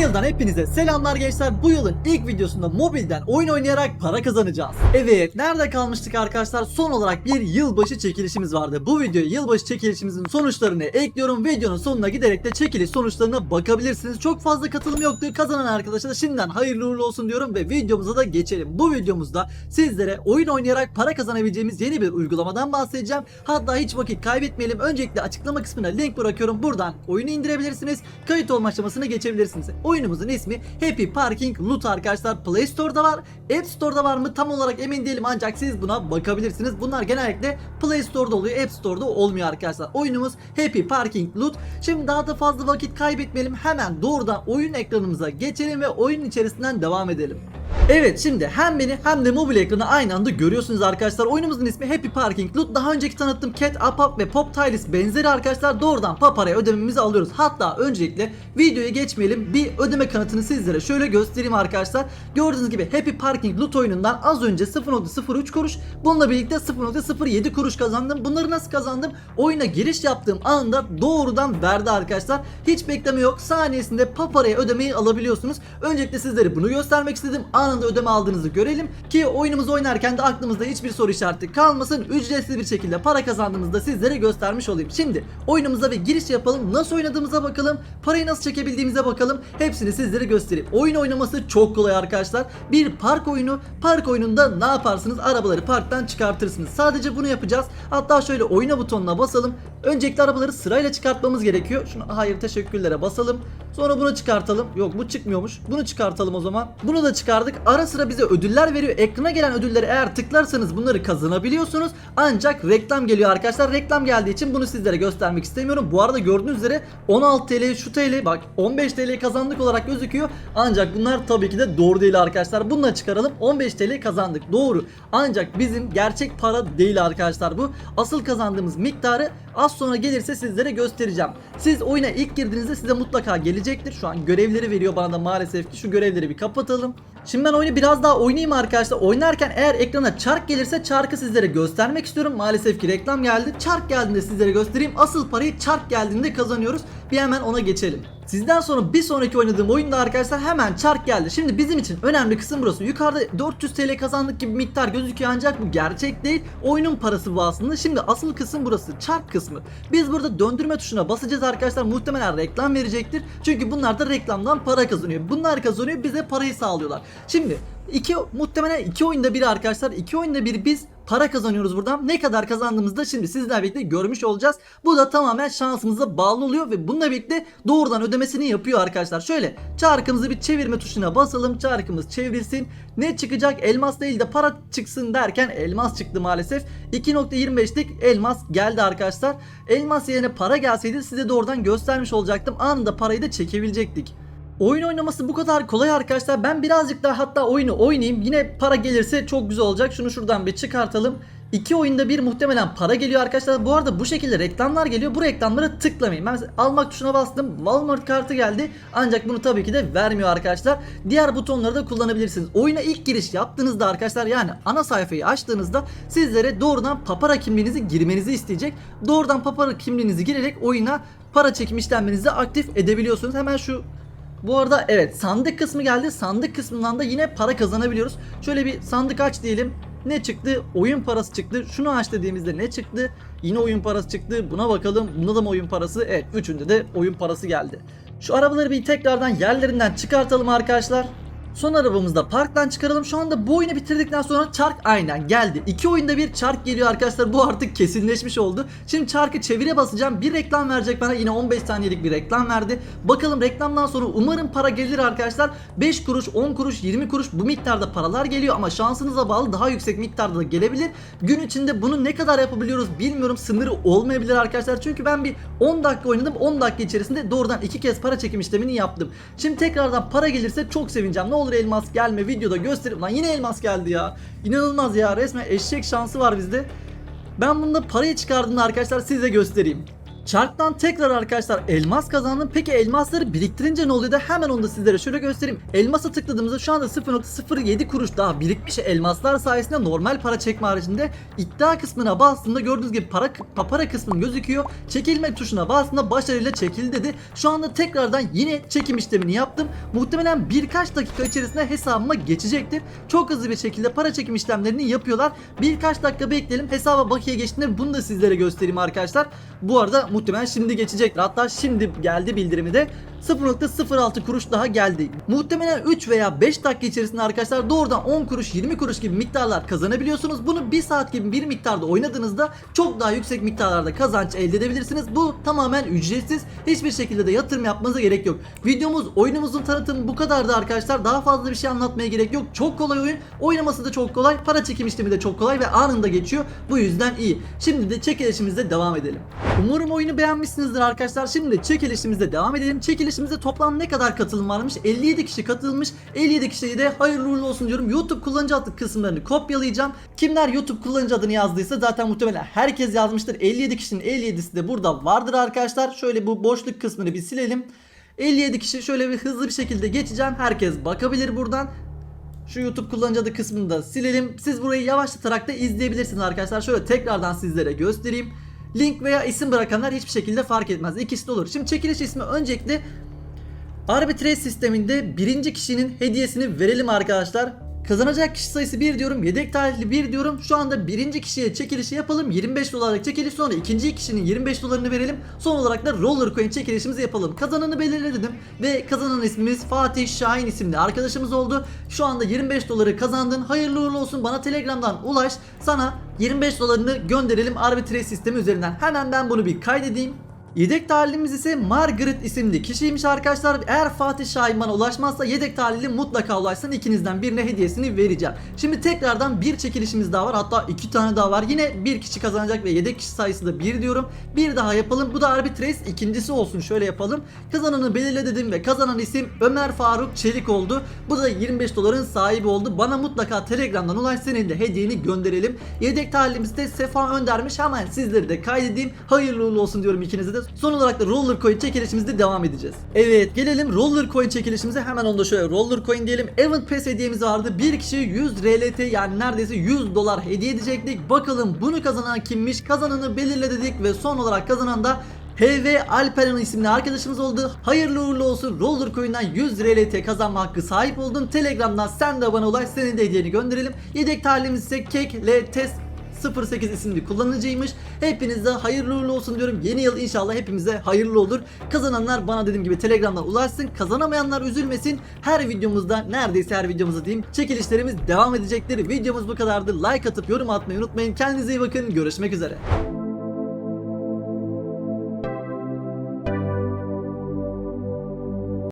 Yeni yıldan hepinize selamlar gençler. Bu yılın ilk videosunda mobilden oyun oynayarak para kazanacağız. Evet, nerede kalmıştık arkadaşlar? Son olarak bir yılbaşı çekilişimiz vardı. Bu videoya yılbaşı çekilişimizin sonuçlarını ekliyorum. Videonun sonuna giderek de çekiliş sonuçlarına bakabilirsiniz. Çok fazla katılım yoktu. Kazanan arkadaşa da şimdiden hayırlı uğurlu olsun diyorum ve videomuza da geçelim. Bu videomuzda sizlere oyun oynayarak para kazanabileceğimiz yeni bir uygulamadan bahsedeceğim. Hatta hiç vakit kaybetmeyelim. Öncelikle açıklama kısmına link bırakıyorum. Buradan oyunu indirebilirsiniz. Kayıt olma aşamasına geçebilirsiniz. Oyunumuzun ismi Happy Parking Loot arkadaşlar. Play Store'da var. App Store'da var mı tam olarak emin değilim ancak siz buna bakabilirsiniz. Bunlar genellikle Play Store'da oluyor. App Store'da olmuyor arkadaşlar. Oyunumuz Happy Parking Loot. Şimdi daha da fazla vakit kaybetmeyelim. Hemen doğrudan oyun ekranımıza geçelim ve oyun içerisinden devam edelim. Evet şimdi hem beni hem de mobil ekranı aynı anda görüyorsunuz arkadaşlar. Oyunumuzun ismi Happy Parking Loot. Daha önceki tanıttığım Cat Up Up ve Pop Tiles benzeri arkadaşlar. Doğrudan Papara'ya ödememizi alıyoruz. Hatta öncelikle videoya geçmeyelim. Bir ödeme kanıtını sizlere şöyle göstereyim arkadaşlar. Gördüğünüz gibi Happy Parking Loot oyunundan az önce 0.03 kuruş. Bununla birlikte 0.07 kuruş kazandım. Bunları nasıl kazandım? Oyuna giriş yaptığım anda doğrudan verdi arkadaşlar. Hiç bekleme yok. Saniyesinde Papara'ya ödemeyi alabiliyorsunuz. Öncelikle sizlere bunu göstermek istedim. Anında ödeme aldığınızı görelim ki oyunumuzu oynarken de aklımızda hiçbir soru işareti kalmasın. Ücretsiz bir şekilde para kazandığımızda sizlere göstermiş olayım. Şimdi oyunumuza bir giriş yapalım. Nasıl oynadığımıza bakalım. Parayı nasıl çekebildiğimize bakalım. Hepsini sizlere göstereyim. Oyun oynaması çok kolay arkadaşlar. Bir park oyunu. Park oyununda ne yaparsınız? Arabaları parktan çıkartırsınız. Sadece bunu yapacağız. Hatta şöyle oyna butonuna basalım. Öncelikle arabaları sırayla çıkartmamız gerekiyor. Şunu hayır teşekkürlere basalım. Sonra bunu çıkartalım. Yok bu çıkmıyormuş. Bunu çıkartalım o zaman. Bunu da çıkardık. Ara sıra bize ödüller veriyor. Ekrana gelen ödülleri eğer tıklarsanız bunları kazanabiliyorsunuz. Ancak reklam geliyor arkadaşlar. Reklam geldiği için bunu sizlere göstermek istemiyorum. Bu arada gördüğünüz üzere 16 TL şu TL bak 15 TL kazandık olarak gözüküyor. Ancak bunlar tabii ki de doğru değil arkadaşlar. Bunu da çıkaralım. 15 TL kazandık. Doğru. Ancak bizim gerçek para değil arkadaşlar bu. Asıl kazandığımız miktarı az sonra gelirse sizlere göstereceğim. Siz oyuna ilk girdiğinizde size mutlaka gelecektir. Şu an görevleri veriyor bana da maalesef ki. Şu görevleri bir kapatalım. Şimdi ben oyunu biraz daha oynayayım arkadaşlar. Oynarken eğer ekrana çark gelirse çarkı sizlere göstermek istiyorum. Maalesef ki reklam geldi. Çark geldiğinde sizlere göstereyim. Asıl parayı çark geldiğinde kazanıyoruz. Bir hemen ona geçelim. Sizden sonra bir sonraki oynadığım oyunda arkadaşlar hemen çark geldi. Şimdi bizim için önemli kısım burası. Yukarıda 400 TL kazandık gibi miktar gözüküyor ancak bu gerçek değil. Oyunun parası bu aslında. Şimdi asıl kısım burası. Çark kısmı. Biz burada döndürme tuşuna basacağız arkadaşlar. Muhtemelen reklam verecektir. Çünkü bunlar da reklamdan para kazanıyor. Bunlar kazanıyor bize parayı sağlıyorlar. Şimdi iki muhtemelen iki oyunda bir arkadaşlar. iki oyunda bir biz para kazanıyoruz buradan. Ne kadar kazandığımızı da şimdi sizlerle birlikte görmüş olacağız. Bu da tamamen şansımıza bağlı oluyor ve bununla birlikte doğrudan ödemesini yapıyor arkadaşlar. Şöyle çarkımızı bir çevirme tuşuna basalım. Çarkımız çevrilsin. Ne çıkacak? Elmas değil de para çıksın derken elmas çıktı maalesef. 2.25'lik elmas geldi arkadaşlar. Elmas yerine para gelseydi size doğrudan göstermiş olacaktım. Anında parayı da çekebilecektik. Oyun oynaması bu kadar kolay arkadaşlar. Ben birazcık daha hatta oyunu oynayayım. Yine para gelirse çok güzel olacak. Şunu şuradan bir çıkartalım. İki oyunda bir muhtemelen para geliyor arkadaşlar. Bu arada bu şekilde reklamlar geliyor. Bu reklamlara tıklamayın. Ben almak tuşuna bastım. Walmart kartı geldi. Ancak bunu tabii ki de vermiyor arkadaşlar. Diğer butonları da kullanabilirsiniz. Oyuna ilk giriş yaptığınızda arkadaşlar yani ana sayfayı açtığınızda sizlere doğrudan papara kimliğinizi girmenizi isteyecek. Doğrudan papara kimliğinizi girerek oyuna para çekim işlemlerinizi aktif edebiliyorsunuz. Hemen şu bu arada evet sandık kısmı geldi. Sandık kısmından da yine para kazanabiliyoruz. Şöyle bir sandık aç diyelim. Ne çıktı? Oyun parası çıktı. Şunu aç dediğimizde ne çıktı? Yine oyun parası çıktı. Buna bakalım. Bunda da mı oyun parası? Evet. Üçünde de oyun parası geldi. Şu arabaları bir tekrardan yerlerinden çıkartalım arkadaşlar. Son arabamızı da parktan çıkaralım. Şu anda bu oyunu bitirdikten sonra çark aynen geldi. İki oyunda bir çark geliyor arkadaşlar. Bu artık kesinleşmiş oldu. Şimdi çarkı çevire basacağım. Bir reklam verecek bana. Yine 15 saniyelik bir reklam verdi. Bakalım reklamdan sonra umarım para gelir arkadaşlar. 5 kuruş, 10 kuruş, 20 kuruş bu miktarda paralar geliyor ama şansınıza bağlı daha yüksek miktarda da gelebilir. Gün içinde bunu ne kadar yapabiliyoruz bilmiyorum. Sınırı olmayabilir arkadaşlar. Çünkü ben bir 10 dakika oynadım. 10 dakika içerisinde doğrudan iki kez para çekim işlemini yaptım. Şimdi tekrardan para gelirse çok sevineceğim. Ne olur elmas gelme videoda gösterip lan yine elmas geldi ya. İnanılmaz ya resmen eşek şansı var bizde. Ben bunda parayı çıkardığımda arkadaşlar size göstereyim. Çarktan tekrar arkadaşlar elmas kazandım. Peki elmasları biriktirince ne oluyor da hemen onu da sizlere şöyle göstereyim. Elmasa tıkladığımızda şu anda 0.07 kuruş daha birikmiş elmaslar sayesinde normal para çekme haricinde iddia kısmına bastığımda gördüğünüz gibi para papara kısmı gözüküyor. Çekilme tuşuna bastığımda başarıyla çekildi dedi. Şu anda tekrardan yine çekim işlemini yaptım. Muhtemelen birkaç dakika içerisinde hesabıma geçecektir. Çok hızlı bir şekilde para çekim işlemlerini yapıyorlar. Birkaç dakika bekleyelim. Hesaba bakiye geçtiğinde bunu da sizlere göstereyim arkadaşlar. Bu arada muhtemelen şimdi geçecektir. Hatta şimdi geldi bildirimi de 0.06 kuruş daha geldi. Muhtemelen 3 veya 5 dakika içerisinde arkadaşlar doğrudan 10 kuruş 20 kuruş gibi miktarlar kazanabiliyorsunuz. Bunu 1 saat gibi bir miktarda oynadığınızda çok daha yüksek miktarlarda kazanç elde edebilirsiniz. Bu tamamen ücretsiz. Hiçbir şekilde de yatırım yapmanıza gerek yok. Videomuz oyunumuzun tanıtımı bu kadardı arkadaşlar. Daha fazla bir şey anlatmaya gerek yok. Çok kolay oyun. Oynaması da çok kolay. Para çekim işlemi de çok kolay ve anında geçiyor. Bu yüzden iyi. Şimdi de çekilişimizde devam edelim. Umarım oyunu beğenmişsinizdir arkadaşlar. Şimdi de çekilişimizde devam edelim. Çekilişimizde toplam ne kadar katılım varmış? 57 kişi katılmış. 57 kişiye de hayırlı uğurlu olsun diyorum. YouTube kullanıcı adı kısımlarını kopyalayacağım. Kimler YouTube kullanıcı adını yazdıysa zaten muhtemelen herkes yazmıştır. 57 kişinin 57'si de burada vardır arkadaşlar. Şöyle bu boşluk kısmını bir silelim. 57 kişi şöyle bir hızlı bir şekilde geçeceğim. Herkes bakabilir buradan. Şu YouTube kullanıcı adı kısmını da silelim. Siz burayı yavaşlatarak da izleyebilirsiniz arkadaşlar. Şöyle tekrardan sizlere göstereyim. Link veya isim bırakanlar hiçbir şekilde fark etmez. İkisi de olur. Şimdi çekiliş ismi öncelikle Arbitrage sisteminde birinci kişinin hediyesini verelim arkadaşlar. Kazanacak kişi sayısı 1 diyorum. Yedek tarihli 1 diyorum. Şu anda birinci kişiye çekilişi yapalım. 25 dolarlık çekiliş sonra ikinci kişinin 25 dolarını verelim. Son olarak da roller coin çekilişimizi yapalım. Kazananı belirledim ve kazanan ismimiz Fatih Şahin isimli arkadaşımız oldu. Şu anda 25 doları kazandın. Hayırlı uğurlu olsun. Bana Telegram'dan ulaş. Sana 25 dolarını gönderelim Arbitrage sistemi üzerinden. Hemen ben bunu bir kaydedeyim. Yedek talihimiz ise Margaret isimli kişiymiş arkadaşlar. Eğer Fatih Şahin ulaşmazsa yedek talihli mutlaka ulaşsın. İkinizden birine hediyesini vereceğim. Şimdi tekrardan bir çekilişimiz daha var. Hatta iki tane daha var. Yine bir kişi kazanacak ve yedek kişi sayısı da bir diyorum. Bir daha yapalım. Bu da Arbitrace ikincisi olsun. Şöyle yapalım. Kazananı belirle dedim ve kazanan isim Ömer Faruk Çelik oldu. Bu da 25 doların sahibi oldu. Bana mutlaka Telegram'dan ulaş senin de hediyeni gönderelim. Yedek talihimiz de Sefa Önder'miş. Hemen sizleri de kaydedeyim. Hayırlı olsun diyorum ikinize de. Son olarak da Roller Coin çekilişimizde devam edeceğiz. Evet gelelim Roller Coin çekilişimize. Hemen onu da şöyle Roller Coin diyelim. Event Pass hediyemiz vardı. Bir kişi 100 RLT yani neredeyse 100 dolar hediye edecektik. Bakalım bunu kazanan kimmiş? Kazananı belirle dedik ve son olarak kazanan da HV Alperen isimli arkadaşımız oldu. Hayırlı uğurlu olsun. Roller Coin'den 100 RLT kazanma hakkı sahip oldun. Telegram'dan sen de bana ulaş. Senin de hediyeni gönderelim. Yedek talihimiz ise Kek L Test 08 isimli kullanıcıymış. Hepinize hayırlı uğurlu olsun diyorum. Yeni yıl inşallah hepimize hayırlı olur. Kazananlar bana dediğim gibi Telegram'dan ulaşsın. Kazanamayanlar üzülmesin. Her videomuzda neredeyse her videomuzda diyeyim çekilişlerimiz devam edecektir. Videomuz bu kadardı. Like atıp yorum atmayı unutmayın. Kendinize iyi bakın. Görüşmek üzere.